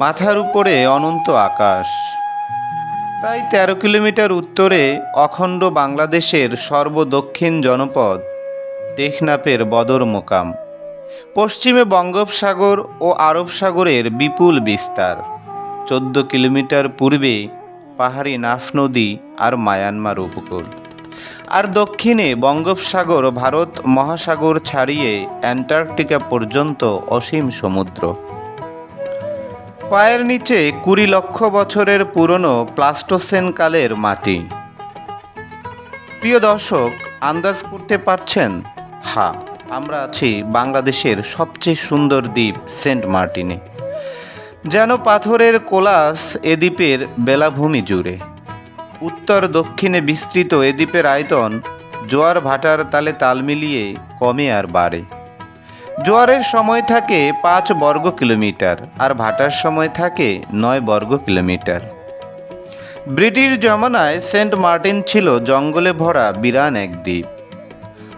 মাথার উপরে অনন্ত আকাশ। তাই তেরো কিলোমিটার উত্তরে অখণ্ড বাংলাদেশের সর্বদক্ষিণ জনপদ, টেকনাফের বদর মোকাম, পশ্চিমে বঙ্গোপসাগর ও আরব সাগরের বিপুল বিস্তার। চোদ্দ কিলোমিটার পূর্বে পাহাড়ি নাফ নদী আর মায়ানমার উপকূল। আর দক্ষিণে বঙ্গোপসাগর ভারত মহাসাগর ছাড়িয়ে অ্যান্টার্কটিকা পর্যন্ত অসীম সমুদ্র। পায়ের নিচে কুড়ি লক্ষ বছরের পুরনো প্লাস্টোসেন কালের মাটি। প্রিয় দর্শক, আন্দাজ করতে পারছেন? হা, আমরা আছি বাংলাদেশের সবচেয়ে সুন্দর দ্বীপ, সেন্ট মার্টিনে। যেন পাথরের কোলাস এ দ্বীপের বেলাভূমি জুড়ে। উত্তর দক্ষিণে বিস্তৃত এ দ্বীপের আয়তন জোয়ার ভাটার তালে তাল মিলিয়ে কমে আর বাড়ে। জোয়ারের সময় থাকে পাঁচ বর্গ কিলোমিটার আর ভাটার সময় থাকে নয় বর্গ কিলোমিটার। ব্রিটিশ জমানায় সেন্ট মার্টিন ছিল জঙ্গলে ভরা বিরান এক দ্বীপ।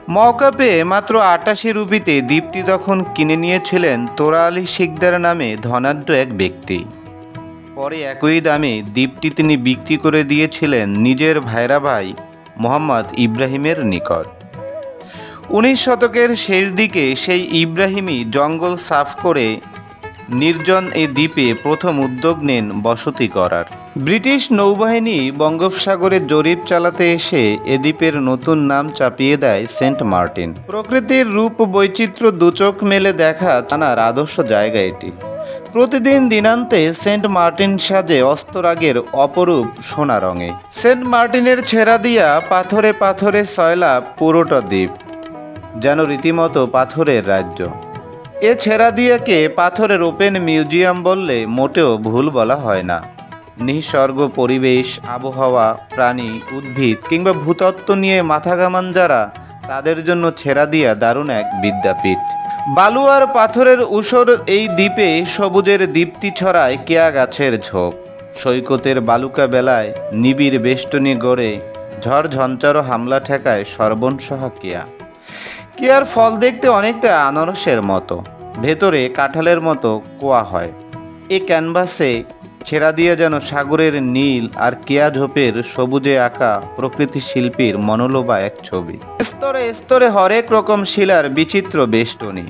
মৌকা পেয়ে মাত্র আটাশি রুপিতে দ্বীপটি তখন কিনে নিয়েছিলেন তোরা আলী শিকদার নামে ধনাঢ্য এক ব্যক্তি। পরে একই দামে দ্বীপটি তিনি বিক্রি করে দিয়েছিলেন নিজের ভাইরা ভাই মোহাম্মদ ইব্রাহিমের নিকট। উনিশ শতকের শেষ দিকে সেই ইব্রাহিমই জঙ্গল সাফ করে নির্জন এই দ্বীপে প্রথম উদ্যোগ নেন বসতি করার ব্রিটিশ নৌবাহিনী বঙ্গোপসাগরে জরিপ চালাতে এসে এ দ্বীপের নতুন নাম চাপিয়ে দেয় সেন্ট মার্টিন। প্রকৃতির রূপ বৈচিত্র্য দুচোখ মেলে দেখা তানার আদর্শ জায়গা এটি। প্রতিদিন দিনান্তে সেন্ট মার্টিন সাজে অস্তরাগের অপরূপ সোনা রঙে। সেন্ট মার্টিনের ছেড়া দিয়া পাথরে পাথরে সয়লা পুরোটা দ্বীপ। যেন রীতিমতো পাথরের রাজ্য। এ ছেড়া দিয়াকে পাথরের ওপেন মিউজিয়াম বললে মোটেও ভুল বলা হয় না। নিঃসর্গ পরিবেশ, আবহাওয়া, প্রাণী, উদ্ভিদ কিংবা ভূতত্ত্ব নিয়ে মাথা ঘামান যারা, তাদের জন্য ছেড়া দিয়া দারুণ এক বিদ্যাপীঠ। বালু আর পাথরের উসর এই দ্বীপে সবুজের দীপ্তি ছড়ায় কেয়া গাছের ঝোপ। সৈকতের বালুকা বেলায় নিবিড় বেষ্টনী গড়ে ঝড় ঝঞ্চারও হামলা ঠেকায় সর্বনসহা কেয়া। কেয়ার ফল দেখতে অনেকটা আনারসের মতো? ভেতরে কাঁঠালের মতো কোয়া হয়। এই ক্যানভাসে ছেড়া দিয়ে যেন সাগরের নীল আর কেয়া ঝোপের সবুজে আঁকা প্রকৃতি শিল্পীর মনোলোভা এক ছবি। স্তরে স্তরে হরেক রকম শিলার বিচিত্র বেষ্টনী।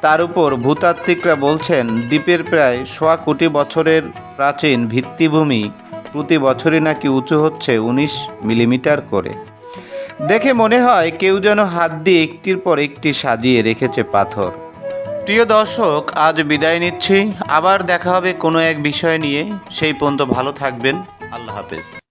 তার উপর ভূতাত্ত্বিকরা বলছেন, দ্বীপের প্রায় সোয়া কোটি বছরের প্রাচীন ভিত্তিভূমি প্রতি বছরই নাকি উঁচু হচ্ছে উনিশ মিলিমিটার করে। দেখে মনে হয় কেউ যেন হাত দিয়ে একটির পর একটি সাজিয়ে রেখেছে পাথর। প্রিয় দর্শক, আজ বিদায় নিচ্ছি। আবার দেখা হবে কোনো এক বিষয় নিয়ে। সেই পর্যন্ত ভালো থাকবেন। আল্লাহ হাফেজ।